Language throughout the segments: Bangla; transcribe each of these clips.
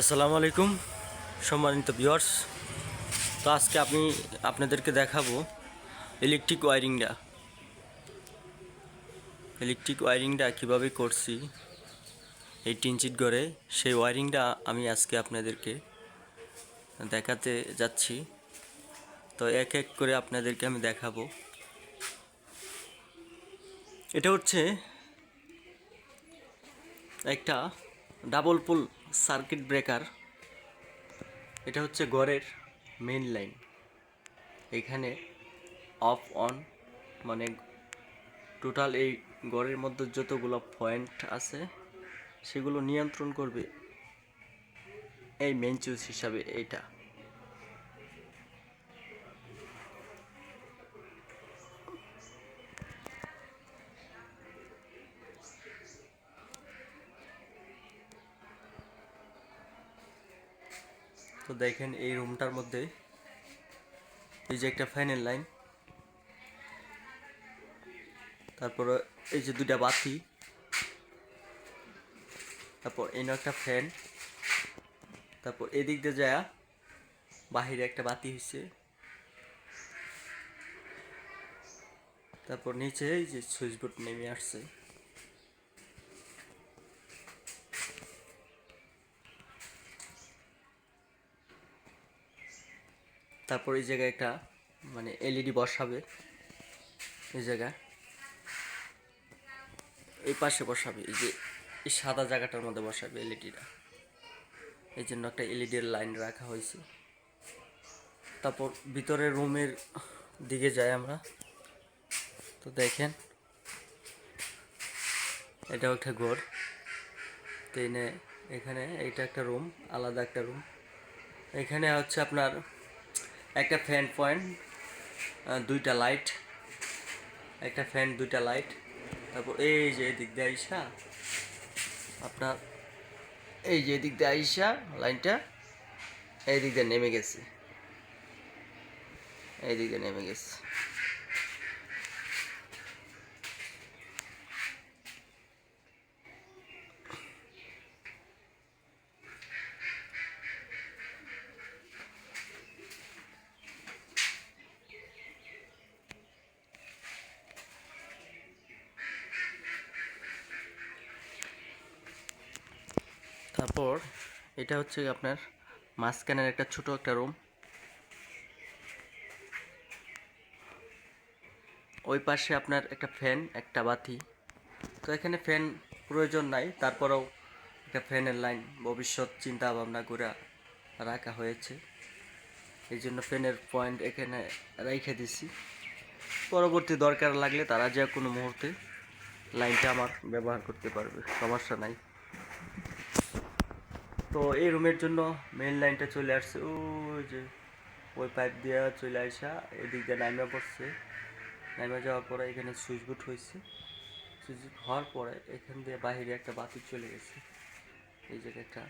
আসসালামু আলাইকুম, সম্মানিত ভিউয়ার্স। তো আজকে আমি আপনাদেরকে দেখাবো ইলেকট্রিক ওয়ারিংটা ইলেকট্রিক ওয়ারিংটা কীভাবে করছি, এই টিনচিট ঘরে সেই ওয়ারিংটা আমি আজকে আপনাদেরকে দেখাতে যাচ্ছি। তো এক এক করে আপনাদেরকে আমি দেখাবো। এটা হচ্ছে একটা ডাবল পুল সার্কিট ব্রেকার এটা হচ্ছে গড়ের মেন লাইন এখানে অফ অন মানে টোটাল এই গড়ের মধ্যে যতগুলো পয়েন্ট আছে, সেগুলো নিয়ন্ত্রণ করবে। এই মেন চুজ হিসাবে এইটা। তো দেখেন এই রুমটার মধ্যে এই যে একটা ফ্যানের লাইন, তারপর এই যে দুইটা বাতি, তারপর এই একটা ফ্যান, তারপর এদিক দিয়ে যায় বাহিরে একটা বাতি হয়েছে তারপর নিচে এই যে সুইচ বোর্ড নেমে আসছে। তারপর এই জায়গায় একটা মানে এলইডি বসাবে। এই জায়গায়। এই পাশে বসাবে, এই যে এই সাদা জায়গাটার মধ্যে বসাবে এলইডিটা এই জন্য একটা এলইডির লাইন রাখা হয়েছে। তারপর ভিতরের রুমের দিকে যাই আমরা। তো দেখেন, এটাও একটা ঘর। তো এখানে এইটা একটা রুম, আলাদা একটা রুম। এখানে হচ্ছে আপনার একটা ফ্যান পয়েন্ট দুইটা লাইট একটা ফ্যান দুইটা লাইট তারপর এই যে এদিক দিয়ে আইসা, আপনার এই যে এদিক দিয়ে আইসা লাইনটা এই দিক দিয়ে নেমে গেছে এই দিক দিয়ে নেমে গেছে। তারপর এটা হচ্ছে আপনার মাঝখানের একটা ছোট একটা রুম ওই পাশে আপনার একটা ফ্যান একটা বাতি। তো এখানে ফ্যান প্রয়োজন নাই, তারপরেও একটা ফ্যানের লাইন ভবিষ্যৎ চিন্তা ভাবনা করে রাখা হয়েছে। এই জন্য ফ্যানের পয়েন্ট এখানে রেখে দিছি। পরবর্তী দরকার লাগলে তারা যে কোনো মুহূর্তে লাইনটা আমার ব্যবহার করতে পারবে, সমস্যা নাই। তো এই রুমের জন্য মেন লাইনটা চলে আসছে। ওই যে ওই পাইপ দিয়ে চলে আসা এদিক দিয়ে নামে পড়ছে। নামে যাওয়ার পরে এখানে সুইচ বোর্ড হয়েছে সুইচ বোর্ড হওয়ার পরে এখান দিয়ে বাইরে একটা বাতি চলে গেছে। এই জায়গায় একটা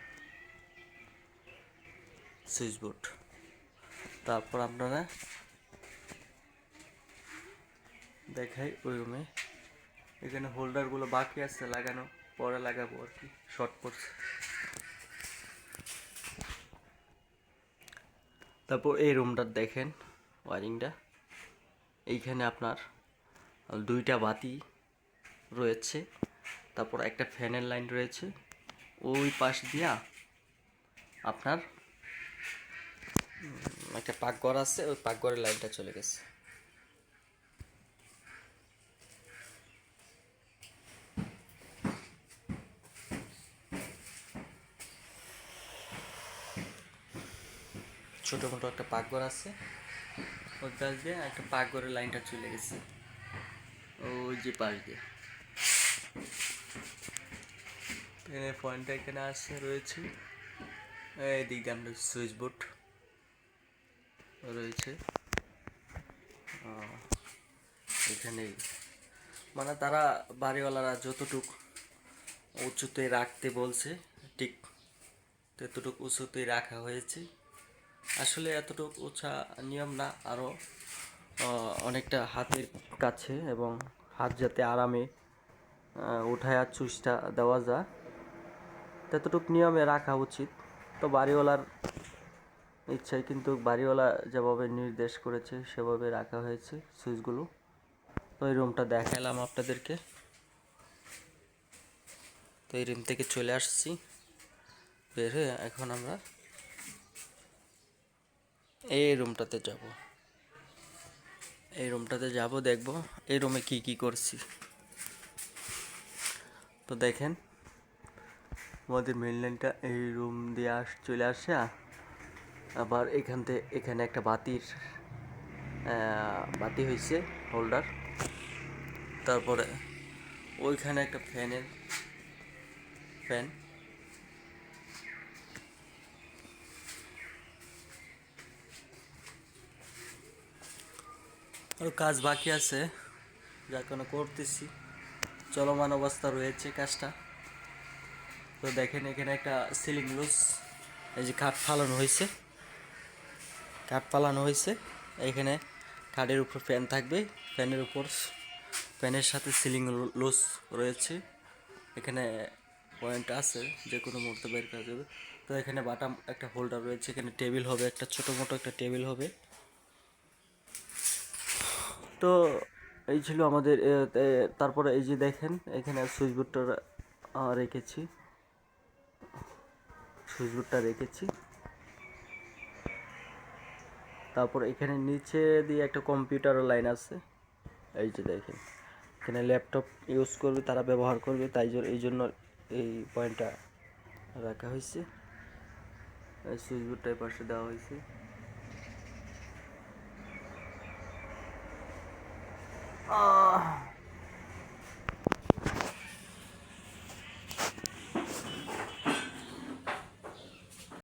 সুইচ বোর্ড তারপর আপনারা দেখাই ওই রুমে এখানে হোল্ডারগুলো বাকি আছে লাগানো, পরে লাগাবো আর কি শর্ট পড়ছে তারপর এই রুমটার দেখেন ওয়ারিংটা এইখানে আপনার দুইটা বাতি রয়েছে, তারপর একটা ফ্যানের লাইন রয়েছে। ওই পাশ দিয়া আপনার একটা পাকঘর আছে, ওই পাকঘরের লাইনটা চলে গেছে। ছোটো মোটো একটা পাকঘর আছে। ওই পাশ দিয়ে একটা পাকঘরের লাইনটা চলে গেছে। ওই যে পাশ দিয়ে। এখানে পয়েন্টটা এখানে আছে, রয়েছে। এই দিক দিয়ে আমরা সুইচ বোর্ড রয়েছে। এখানেই। মানে তারা বাড়িওয়ালারা যতটুক উঁচুতে রাখতে বলছে, ঠিক ততটুকু উঁচুতে রাখা হয়েছে। আসলে এতটুকু উঁচা নিয়ম না আরও অনেকটা হাতের কাছে এবং হাত যাতে আরামে উঠায়া চুষটা দেওয়া যায়। ততটুকু নিয়মে রাখা উচিত। তো বাড়িওয়ালার ইচ্ছায় কিন্তু বাড়িওয়ালা যেভাবে নির্দেশ করেছে, সেভাবে রাখা হয়েছে সুইচগুলো। তো এই রুমটা দেখালাম আপনাদেরকে। তো এই রুম থেকে চলে আসছি। বের হয়ে এখন আমরা এই রুমটাতে যাব। এই রুমটাতে যাব, দেখব এই রুমে কি কি করছি। তো দেখেন আমাদের মেন লাইনটা এই রুম দিয়ে আস, চলে আসে। আবার এখান থেকে, এখানে একটা বাতির বাতি হয়েছে হোল্ডার তারপরে ওইখানে একটা ফ্যানের ফ্যান আর কাজ বাকি আছে, যা কোনো করতেছি। চলমান অবস্থা রয়েছে কাজটা। তো দেখেন, এখানে একটা সিলিং লুজ এই যে কাঠ ফালানো হয়েছে। কাঠ ফালানো হয়েছে। এখানে কাঠের উপর ফ্যান থাকবে। ফ্যানের উপর ফ্যানের সাথে সিলিং লুজ রয়েছে। এখানে পয়েন্ট আছে, যে কোনো মুহূর্তে বের করা যাবে। তো এখানে বাটাম একটা হোল্ডার রয়েছে। এখানে টেবিল হবে, একটা ছোটো মোটো একটা টেবিল হবে। তো এই ছিল আমাদের তারপরে এই যে দেখেন, এখানে সুইচ বোর্ডটা রেখেছি। সুইচ বোর্ডটা রেখেছি। তারপর এখানে নিচে দিয়ে একটা কম্পিউটার লাইন আছে। এই যে দেখেন, এখানে ল্যাপটপ ইউজ করবে, তারা ব্যবহার করবে, তাই জন্য, এই জন্য এই পয়েন্টটা রাখা হয়েছে। সুইচ বোর্ডটা এই পাশে দেওয়া হয়েছে। 啊。